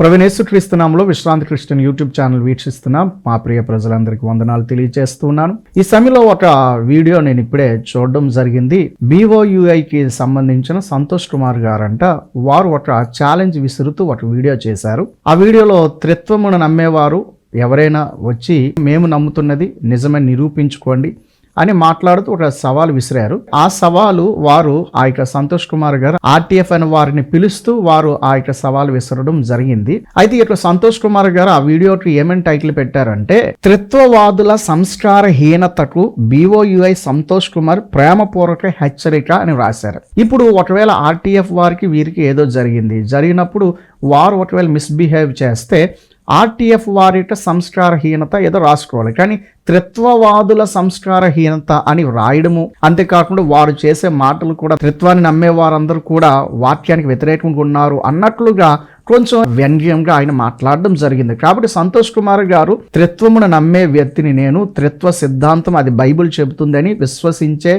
ప్రవీణేశ్వరిస్తున్నాంలో విశ్రాంతి Christian YouTube channel వీక్షిస్తున్నాం. మా ప్రియ ప్రజలందరికీ వందనాలు తెలియజేస్తున్నాను ఈ సమయంలో ఒక వీడియో నేను ఇప్పుడే చూడడం జరిగింది. బీఓయుఐకి సంబంధించిన సంతోష్ కుమార్ గారంట వారు ఒక ఛాలెంజ్ విసురుతూ ఒక వీడియో చేశారు. ఆ వీడియోలో త్రిత్వమును నమ్మేవారు ఎవరైనా వచ్చి మేము నమ్ముతున్నది నిజమని నిరూపించుకోండి. అని మాట్లాడుతూ ఒక సవాల్ విసిరారు. ఆ సవాలు వారు ఆ యొక్క సంతోష్ కుమార్ గారు ఆర్టీఎఫ్ అని వారిని పిలుస్తూ వారు ఆ యొక్క సవాల్ విసరడం జరిగింది. అయితే ఇక్కడ సంతోష్ కుమార్ గారు ఆ వీడియోకి ఏమని టైటిల్ పెట్టారంటే త్రిత్వవాదుల సంస్కారహీనతకు బీఓయుఐ సంతోష్ కుమార్ ప్రేమపూర్వక హెచ్చరిక అని రాశారు. ఇప్పుడు ఒకవేళ ఆర్టీఎఫ్ వారికి వీరికి ఏదో జరిగింది. జరిగినప్పుడు వారు ఒకవేళ మిస్బిహేవ్ చేస్తే ఆర్టీఎఫ్ వారి యొక్క సంస్కారహీనత ఏదో రాసుకోవాలి. కానీ త్రిత్వవాదుల సంస్కారహీనత అని వ్రాయడము. అంతేకాకుండా వారు చేసే మాటలు కూడా త్రిత్వాన్ని నమ్మే వారందరూ కూడా వాక్యానికి వ్యతిరేకంగా ఉన్నారు అన్నట్లుగా కొంచెం వ్యంగ్యంగా ఆయన మాట్లాడడం జరిగింది. కాబట్టి సంతోష్ కుమార్ గారు త్రిత్వమును నమ్మే వ్యక్తిని నేను త్రిత్వ సిద్ధాంతం అది బైబిల్ చెబుతుందని విశ్వసించే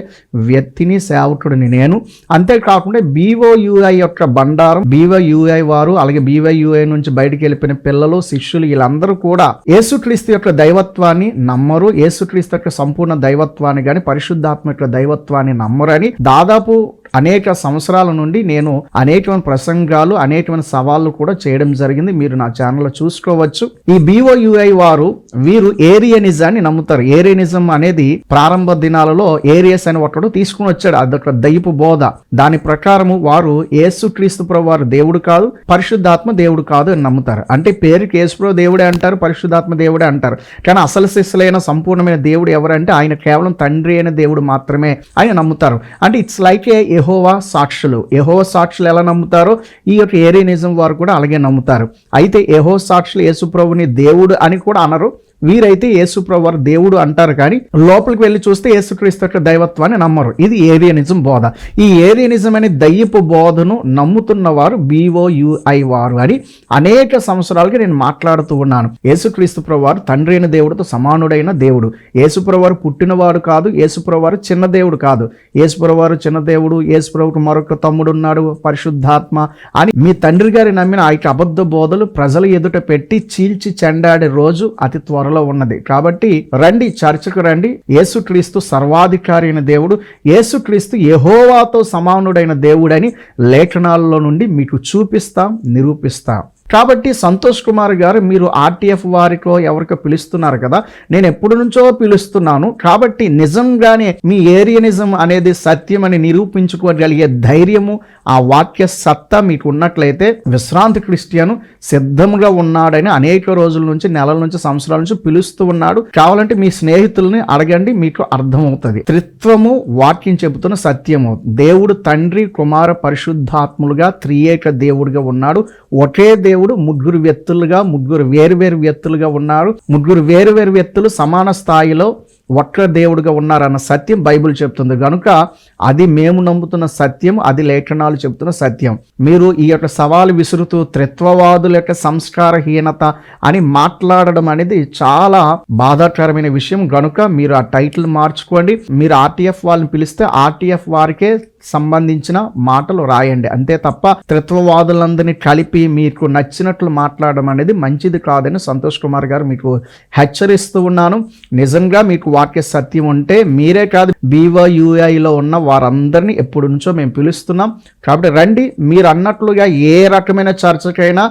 వ్యక్తిని సేవకుడిని నేను. అంతేకాకుండా బీఓయుఐ యొక్క బండారం బీవైయుఐ వారు అలాగే బీవైయుఐ నుంచి బయటికి వెళ్ళిపోయిన పిల్లలు శిష్యులు వీళ్ళందరూ కూడా యేసుక్రీస్తు యొక్క దైవత్వాన్ని నమ్మ నమ్మరు. యేసుక్రీస్తు యొక్క సంపూర్ణ దైవత్వాన్ని కానీ పరిశుద్ధాత్మ యొక్క దైవత్వాన్ని నమ్మరని దాదాపు అనేక సంవత్సరాల నుండి నేను అనేకమైన ప్రసంగాలు అనేకమైన సవాళ్ళు కూడా చేయడం జరిగింది. మీరు నా ఛానల్లో చూసుకోవచ్చు. ఈ బీఓయుఐ వారు వీరు ఏరియనిజాన్ని నమ్ముతారు. ఏరియనిజం అనేది ప్రారంభ దినాలలో ఏరియస్ అని ఒకడు తీసుకుని వచ్చాడు. అదొక దయపు బోధ. దాని ప్రకారము వారు యేసుక్రీస్తు ప్రభు వారు దేవుడు కాదు పరిశుద్ధాత్మ దేవుడు కాదు అని నమ్ముతారు. అంటే పేరుకి యేసుప్రభు దేవుడే అంటారు పరిశుద్ధాత్మ దేవుడే అంటారు. కానీ అసలు శిస్సులైన సంపూర్ణమైన దేవుడు ఎవరంటే ఆయన కేవలం తండ్రి అయిన దేవుడు మాత్రమే ఆయన నమ్ముతారు. అంటే ఇట్స్ లైక్ ఏ యహోవా సాక్షులు. యహోవా సాక్షులు ఎలా నమ్ముతారో ఈ యొక్క ఏరియనిజం వారు కూడా అలాగే నమ్ముతారు. అయితే యహో సాక్షులు యేసుప్రభుని దేవుడు అని కూడా అనరు. వీరైతే యేసుప్రభు వారు దేవుడు అంటారు కానీ లోపలికి వెళ్ళి చూస్తే యేసుక్రీస్తు యొక్క దైవత్వాన్ని నమ్మరు. ఇది ఏరియనిజం బోధ. ఈ ఏరియనిజం అనే దయ్యపు బోధను నమ్ముతున్న వారు బీఓయుఐ వారు అని అనేక సంవత్సరాలుగా నేను మాట్లాడుతూ ఉన్నాను. యేసుక్రీస్తు ప్రవారు వారు తండ్రి అయిన దేవుడితో సమానుడైన దేవుడు. యేసుప్రభు వారు పుట్టినవాడు కాదు యేసుప్రభు వారు చిన్న దేవుడు కాదు. యేసుప్రభు వారు చిన్న దేవుడు యేసుప్రభుకు మరొక తమ్ముడు ఉన్నాడు పరిశుద్ధాత్మ అని మీ తండ్రి గారి నమ్మిన ఆ యొక్క అబద్ధ బోధలు ప్రజల ఎదుట పెట్టి చీల్చి చెండాడే రోజు అతి త్వరలో ఉన్నది. కాబట్టి రండి చర్చకు రండి. యేసుక్రీస్తు సర్వాధికారి అయిన దేవుడు యేసుక్రీస్తు యహోవాతో సమానుడైన దేవుడని లేఖనాల్లో నుండి మీకు చూపిస్తాం నిరూపిస్తాం. కాబట్టి సంతోష్ కుమార్ గారు మీరు ఆర్టీఎఫ్ వారికో ఎవరికో పిలుస్తున్నారు కదా నేను ఎప్పటి నుంచో పిలుస్తున్నాను. కాబట్టి నిజంగానే మీ ఏరియనిజం అనేది సత్యం అని నిరూపించుకోగలిగే ధైర్యము ఆ వాక్య సత్తా మీకు ఉన్నట్లయితే విశ్రాంతి క్రిస్టియను సిద్ధంగా ఉన్నాడని అనేక రోజుల నుంచి నెలల నుంచి సంవత్సరాల నుంచి పిలుస్తూ ఉన్నాడు. కావాలంటే మీ స్నేహితుల్ని అడగండి మీకు అర్థమవుతుంది. త్రిత్వము వాక్యం చెబుతున్న సత్యము. దేవుడు తండ్రి కుమార పరిశుద్ధాత్ములుగా త్రియేక దేవుడిగా ఉన్నాడు. ఒకే దేవుడు ముగ్గురు వ్యక్తులుగా ముగ్గురు వేరు వేరు వ్యక్తులుగా ఉన్నారు. ముగ్గురు వేరు వేరు వ్యక్తులు సమాన స్థాయిలో ఒక్క దేవుడుగా ఉన్నారన్న సత్యం బైబిల్ చెప్తుంది. కనుక అది మేము నమ్ముతున్న సత్యం అది లేఖనాలు చెబుతున్న సత్యం. మీరు ఈ యొక్క సవాలు విసురుతూ త్రిత్వవాదుల యొక్క సంస్కారహీనత అని మాట్లాడడం అనేది చాలా బాధాకరమైన విషయం. గనుక మీరు ఆ టైటిల్ మార్చుకోండి. మీరు ఆర్టీఎఫ్ వాళ్ళని పిలిస్తే ఆర్టీఎఫ్ వారికే సంబంధించిన మాటలు రాయండి. అంతే తప్ప త్రిత్వవాదులందరినీ కలిపి మీకు నచ్చినట్లు మాట్లాడడం అనేది మంచిది కాదని సంతోష్ కుమార్ గారు మీకు హెచ్చరిస్తూ ఉన్నాను. నిజంగా మీకు వాక్య సత్యం ఉంటే మీరే కాదు బీవోయూఐలో ఉన్న వారందరినీ ఎప్పటి నుంచో మేము పిలుస్తున్నాం. కాబట్టి రండి మీరు అన్నట్లుగా ఏ రకమైన చర్చకైనా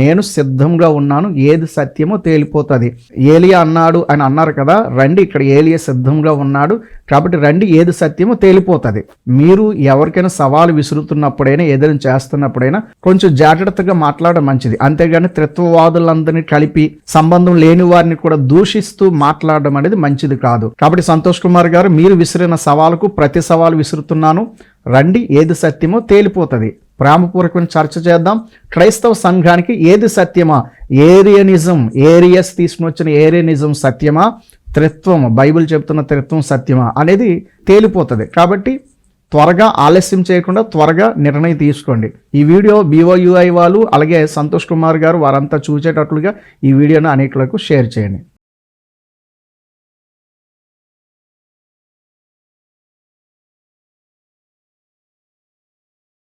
నేను సిద్ధంగా ఉన్నాను ఏది సత్యమో తేలిపోతుంది. ఏలియా అన్నాడు అని అన్నారు కదా రండి ఇక్కడ ఏలియా సిద్ధంగా ఉన్నాడు కాబట్టి రండి ఏది సత్యమో తేలిపోతుంది. మీరు ఎవరికైనా సవాలు విసురుతున్నప్పుడైనా ఏదైనా చేస్తున్నప్పుడైనా కొంచెం జాగ్రత్తగా మాట్లాడడం మంచిది. అంతేగాని త్రిత్వవాదులందరినీ కలిపి సంబంధం లేని వారిని కూడా దూషిస్తూ మాట్లాడడం అనేది మంచిది కాదు. కాబట్టి సంతోష్ కుమార్ గారు మీరు విసిరిన సవాలుకు ప్రతి సవాలు విసురుతున్నాను. రండి ఏది సత్యమో తేలిపోతుంది. ప్రేమపూర్వకమైన చర్చ చేద్దాం. క్రైస్తవ సంఘానికి ఏది సత్యమా? ఏరియనిజం ఏరియస్ తీసుకుని వచ్చిన ఏరియనిజం సత్యమా? త్రిత్వం బైబిల్ చెప్తున్న త్రిత్వం సత్యమా? అనేది తేలిపోతుంది. కాబట్టి త్వరగా ఆలస్యం చేయకుండా త్వరగా నిర్ణయం తీసుకోండి. ఈ వీడియో బీఓయుఐ వాళ్ళు అలాగే సంతోష్ కుమార్ గారు వారంతా చూసేటట్లుగా ఈ వీడియోను అనేకులకు షేర్ చేయండి.